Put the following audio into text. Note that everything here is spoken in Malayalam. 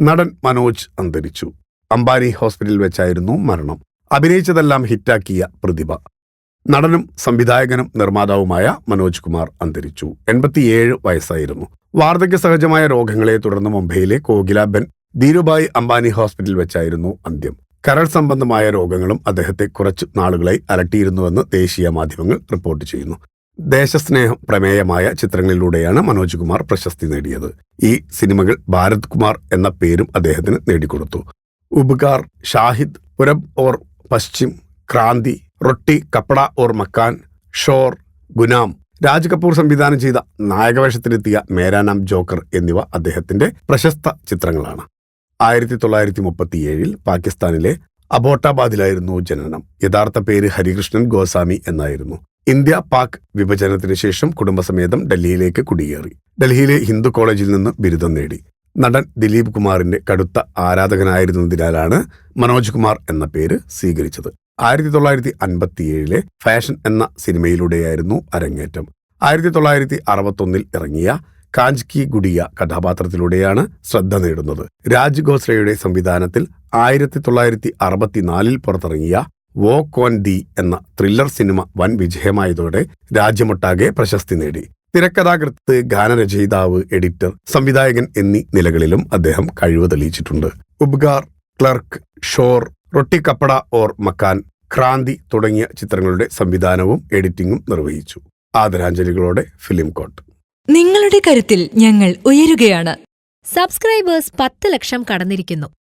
നടൻ മനോജ് അന്തരിച്ചു. അംബാനി ഹോസ്പിറ്റലിൽ വെച്ചായിരുന്നു മരണം. അഭിനയിച്ചതെല്ലാം ഹിറ്റാക്കിയ പ്രതിഭ. നടനും സംവിധായകനും നിർമ്മാതാവുമായ മനോജ് കുമാർ അന്തരിച്ചു. എൺപത്തിയേഴ് വയസ്സായിരുന്നു. വാർദ്ധക്യ സഹജമായ രോഗങ്ങളെ തുടർന്ന് മുംബൈയിലെ കോകിലാബൻ ധീരുഭായ് അംബാനി ഹോസ്പിറ്റലിൽ വെച്ചായിരുന്നു അന്ത്യം. കരൾ സംബന്ധമായ രോഗങ്ങളും അദ്ദേഹത്തെ കുറച്ചു നാളുകളായി അലട്ടിയിരുന്നുവെന്ന് ദേശീയ മാധ്യമങ്ങൾ റിപ്പോർട്ട് ചെയ്യുന്നു. ദേശസ്നേഹം പ്രമേയമായ ചിത്രങ്ങളിലൂടെയാണ് മനോജ് കുമാർ പ്രശസ്തി നേടിയത്. ഈ സിനിമകൾ ഭാരത് കുമാർ എന്ന പേരും അദ്ദേഹത്തിന് നേടിക്കൊടുത്തു. ഉപകാർ ഷാഹിദ് പുരബ് ഓർ പശ്ചിം ക്രാന്തി റൊട്ടി കപ്പട ഓർ മക്കാൻ ഷോർ ഗുനാം രാജ് കപൂർ സംവിധാനം ചെയ്ത നായകവേഷത്തിലെത്തിയ മേരാനാം ജോക്കർ എന്നിവ അദ്ദേഹത്തിന്റെ പ്രശസ്ത ചിത്രങ്ങളാണ്. ആയിരത്തി തൊള്ളായിരത്തി മുപ്പത്തിയേഴിൽ പാകിസ്ഥാനിലെ അബോട്ടാബാദിലായിരുന്നു ജനനം. യഥാർത്ഥ പേര് ഹരികൃഷ്ണൻ ഗോസ്വാമി എന്നായിരുന്നു. ഇന്ത്യ പാക് വിഭജനത്തിന് ശേഷം കുടുംബസമേതം ഡൽഹിയിലേക്ക് കുടിയേറി. ഡൽഹിയിലെ ഹിന്ദു കോളേജിൽ നിന്ന് ബിരുദം നേടി. നടൻ ദിലീപ് കുമാറിന്റെ കടുത്ത ആരാധകനായിരുന്നതിനാലാണ് മനോജ് കുമാർ എന്ന പേര് സ്വീകരിച്ചത്. ആയിരത്തി തൊള്ളായിരത്തി അൻപത്തിയേഴിലെ ഫാഷൻ എന്ന സിനിമയിലൂടെയായിരുന്നു അരങ്ങേറ്റം. ആയിരത്തി തൊള്ളായിരത്തി അറുപത്തൊന്നിൽ ഇറങ്ങിയ കാഞ്ച് കി ഗുഡിയ കഥാപാത്രത്തിലൂടെയാണ് ശ്രദ്ധ നേടുന്നത്. രാജ് ഖോസ്രയുടെ സംവിധാനത്തിൽ ആയിരത്തി തൊള്ളായിരത്തി അറുപത്തിനാലിൽ പുറത്തിറങ്ങിയ വോ കോൻ ദി എന്ന ത്രില്ലർ സിനിമ വൻ വിജയമായതോടെ രാജ്യമൊട്ടാകെ പ്രശസ്തി നേടി. തിരക്കഥാകൃത്ത് ഗാനരചയിതാവ് എഡിറ്റർ സംവിധായകൻ എന്നീ നിലകളിലും അദ്ദേഹം കഴിവ് തെളിയിച്ചിട്ടുണ്ട്. ഉബ്ഗാർ ക്ലർക്ക് ഷോർ റൊട്ടി കപ്പട ഓർ മക്കാൻ ക്രാന്തി തുടങ്ങിയ ചിത്രങ്ങളുടെ സംവിധാനവും എഡിറ്റിംഗും നിർവഹിച്ചു. ആദരാഞ്ജലികളോടെ ഫിലിം കോട്ട് നിങ്ങളുടെ കരുത്തിൽ ഞങ്ങൾ ഉയരുകയാണ്. സബ്സ്ക്രൈബേഴ്സ് പത്ത് ലക്ഷം കടന്നിരിക്കുന്നു.